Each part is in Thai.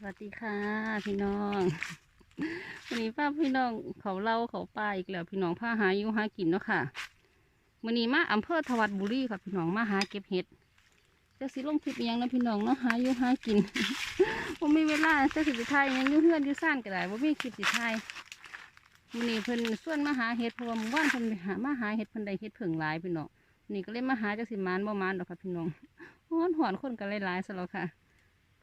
สวัสดีค่ะ พี่น้องวันนี้ป้าพี่น้องเขาเล่าเขาป่าอีกแล้ว พี่น้องพาหาอยู่หากินเนาะค่ะวันนี้มาอำเภอทวัดบุรีค่ะพี่น้องมาหาเก็บเห็ดจะสิลงคลิปยังนะพี่น้องเนาะหาอยู่หากินผมมีเวลาจะสิไปถ่ายยังยู่เฮือนยู่ซ่านก็ได้ว่ามีคลิปสิถ่ายวันนี้เพิ่นส่วนมาหาเห็ดเพราะว่าเมื่อวานเพิ่นไปหามาหาเห็ดเพิ่นได้เห็ดเผิงหลายพี่น้องนี่ก็เลยมาหาจักสิมานบ่มานดอกค่ะพี่น้องฮ้อนหอนคนกันหลายๆซะแล้วค่ะ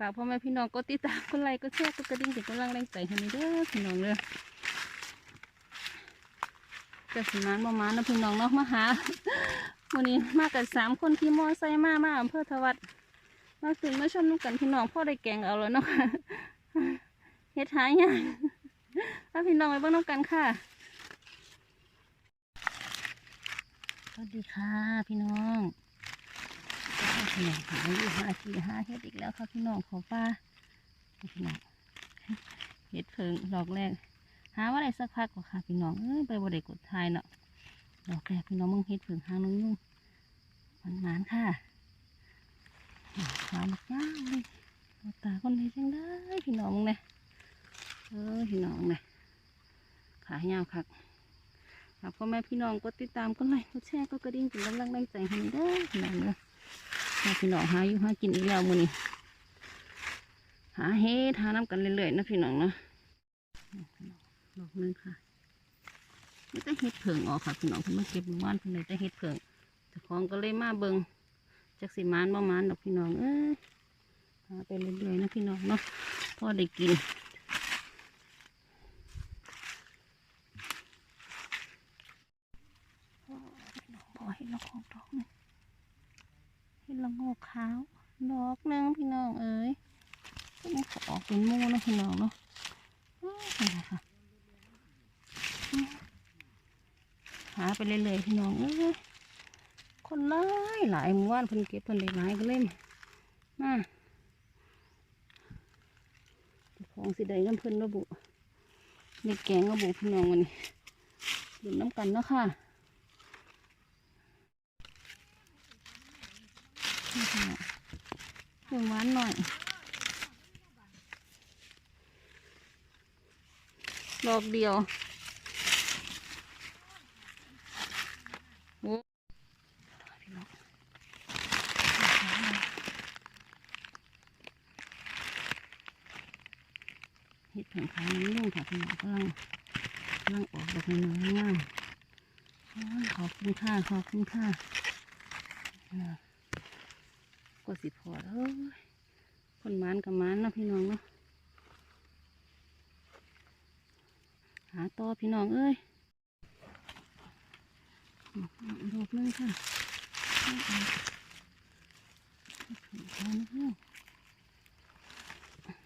ากพ่อแม่พี่น้องกดติดตามกดไลค์กดแชร์กดกระดิ่งเป็นกำลังแรงใจให้เด้อพี่น้องเด้อจะสิมานบ่มานนะพี่น้องเนาะมาหาวันนี้มากันสามคนที่มอไซค์มามาอำเภอทวัดมาตื่นมาชมนุกันพี่น้องพ่อได้แกงเอาแล้วเนาะคะเฮ็ดหายยังถ้าพี่น้องไปเบ้างน้องกันค่ะสวัสดีค่ะพี่น้อง พี่น้องหาอยู่หากินหาเฮ็ดอีกแล้วค่ะพี่น้องขอป้าพี่น้องเฮ็ดเพิงดอกแรก หาว่าได้สักพักกว่าค่ะ พี่น้องเอ้ยไปบ่ได้กดทายเนาะดอกแรกพี่น้องมึงเฮ็ดเพิงหางน้องยุ่งมันหมานค่ะหาบักย่างเลยตาคนนี้จังได้พี่น้องมึงเนี่ยเออพี่น้องเนี่ยขายาวคักฝากพ่อแม่พี่น้องกดติดตามกดไลค์กดแชร์กดกระดิ่งเป็นกำลังแรงใจให้เด้อพี่น้องเด้อ พี่น้องหาอยู่หากินอีกแล้วมือนี้หาเฮ็ดหาน้ำกันเรื่อยๆนะพี่น้องเนาะดอกนึงค่ะไม่ได้เฮ็ดเผิงออกค่ะพี่น้องเพิ่มาเก็บหมู่บ้านเพิ่นเลยได้เฮ็ดเผิงเจ้าของก็เลยมาเบิงจักสิมานบ่มานดอกพี่น้องเอ้ยหาไปเรื่อยๆนะพี่น้องเนาะพอได้กินพ่อให้เราของดอกนึง เห็ดละโงกขาวดอกนึงพี่น้องเอ้ยก็มันก็ออกเป็นมูนะพี่น้องเนาะหละค่ะหาไปเรื่อยๆพี่น้องเอ้ยคนหลายหลายหมู่บ้านเพิ่นเก็บเพิ่นได้หลายก็เลยมาของสิได้น้ำเพิ่นระบุในแกงระบุพี่น้องวันนี้ดื่มน้ำกันเนาะค่ะ นี่ค่ะเพิ่มหวานหน่อย ดอกเดียวโอ้พี่น้องเห็ดผงขาวน้ำนุ่งค่ะพี่น้องกำลังกำลังออกดอกน้อยๆงามโอ้ยขอบคุณค่ะ ขอบคุณค่ะอ่า ก็สิพอแล้วคนมานกับมานนะพี่น้องเนาะหาต่อพี่น้องเอ้ยอืมดอกหนึงค่ะ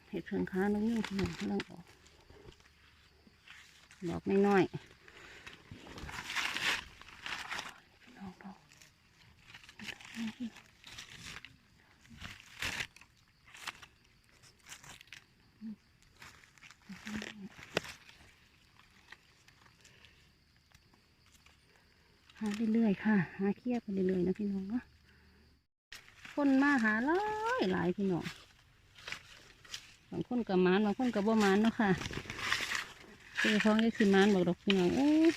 เห็ดเพิงค้าน้องยุ่งพี่น้องกำลังออกดอกน้อยๆพี่น้องดอกดอกน้อยๆ หาเรื่อยๆค่ะ หาเคียบไปเรื่อยๆนะพี่น้องเนาะคนมาหาหลายหลายพี่น้องบางคนกับมานบางคนกับบ่มานเนาะค่ะคือของก็คือมานบอกดอกพี่น้องเอ้ย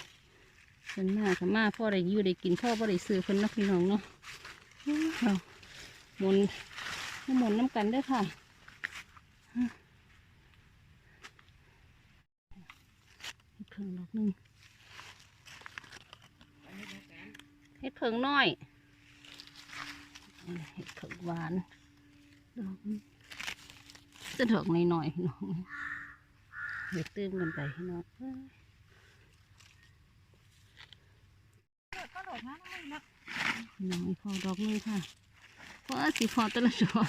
เพิ่นมากับมาพ่อได้ยู่ได้กินพ่อพ่ได้ซื้อเพิ่นเนาะพี่น้องเนาะอู้เราหมุนหมุนน้ำกันเด้วยค่ะเพิ่งดอกหนึง เห็ ดเผิงน้อยเห็ดเผิงหวานดอกสะดอกน้อยๆน้องเห็ดตื้มกันไปน้องน้องพอดอกนึงค่ะเพราะสีพอตละดอก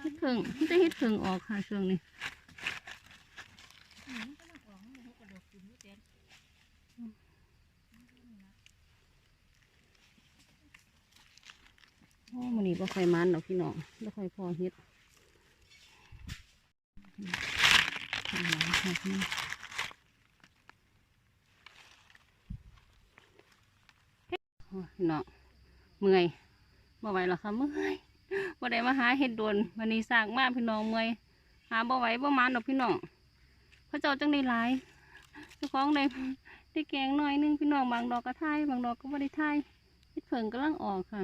เห็ดเผิงจะเห็ดเผิงออกค่ะช่วงนี้ นนี่บ่ค่อยมันดอกพี่น้องบ่ค่อยพอเฮ็ดอืมครับนี่โอ้ยพี่น้องเมื่อยบ่ไหวแล้วค่ะเมื่อยบ่ได้มาหาเห็ดโดนวันนี้สางมากพี่น้องเมื่อยหาบ่ไหวบ่มานดอกพี่น้องพระเจ้าจังได้หลายเจ้าของได้ได้แกงหน่อยหนึงพี่น้องบางดอกก็ทายบางดอกก็บ่ได้ทายเห็ดเผิงกำลังออกค่ะ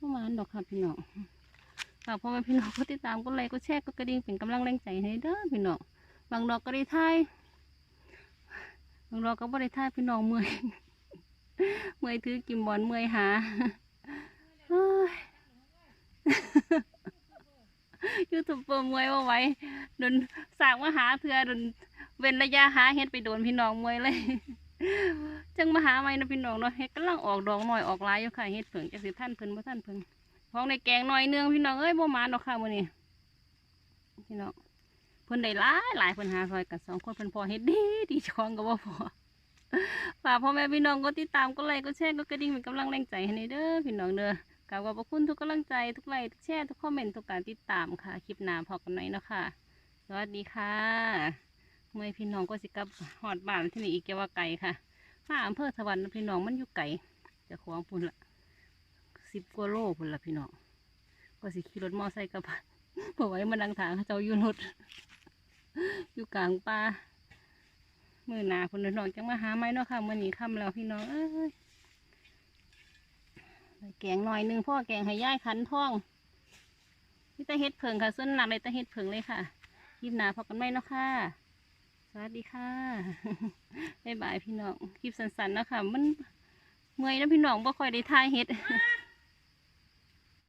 บ่มานดอกค่ะพี่น้องฝากพ่อแม่พี่น้องก็ติดตามกดไลค์กดแชร์กดกระดิ่งเป็นกำลังแรงใจให้เด้อพี่น้องบางดอกก็ได้ทายบางดอกก็บ่ได้ทายพี่น้องเมื่อยเมื่อยถือกิมบอลเมื่อยหายูทูบเบอร์มวยว่าไว้โดนสร้างมาหาเถื่อโดนเว้นระยะหาเฮ็ดไปโดนพี่น้องมวยเลย จังมาหาไม่นะพี่น้องเนาะเฮ็ดกำลังออกดอกหน่อยออกลายอยู่ค่ะเฮ็ดเผิงจักสิท่านเพิ่นบ่ท่านเพิ่นของในแกงหน่อยเนืองพี่น้องเอ้ยบ่มาดอกค่ะมื้อนี้พี่น้องเพิ่นได้หลายหลายเพิ่นหาซอยกันสองคนเพิ่นพอเฮ็ดดีดีเจ้าของก็บ่พอฝากพ่อแม่พี่น้องก็ติดตามก็ไลค์ก็แชร์ก็กระดิ่งเป็นกำลังแรงใจให้ในเด้อพี่น้องเด้อกราบขอบพระคุณทุกกำลังใจทุกไลค์ทุกแชร์ทุกคอมเมนต์ทุกการติดตามค่ะ คลิปหน้าพอกันหน่อยเนาะค่ะ สวัสดีค่ะ มื่อพี่น้องก็สิกลับหอดบ้านที่นี่อีกแกว่าไก่ค่ะมาอำเภอสวรรค์พี่น้องมันอยู่ไก่จะขวางพุ่นละสิบกว่าโลพุ่นละพี่น้องก็สิขี่รถมอไซค์กลับบ้านเพราไว้มาดังทางเขาจ้าอยู่รถอยู่กลางป่ามือหนาคนน้องจังมาหาไม้เนาะค่ะมื่อนี้ค่ำแล้วพี่น้องเอ้ยแกงหน่อยนึงพ่อแกงให้ย่ายคันท่องนี่ตาเฮ็ดเผิงค่ะส่วนหนักเลยตาเฮ็ดเผิงเลยค่ะคลิปหนาพอกันไหมเนาะค่ะ วัสดีค่ะบ๊ายบายพี่น้อง คลิปสั้นๆนะค่ะมันเมื่อยนะพี่น้องบ่ค่อยได้ทายเฮ็ด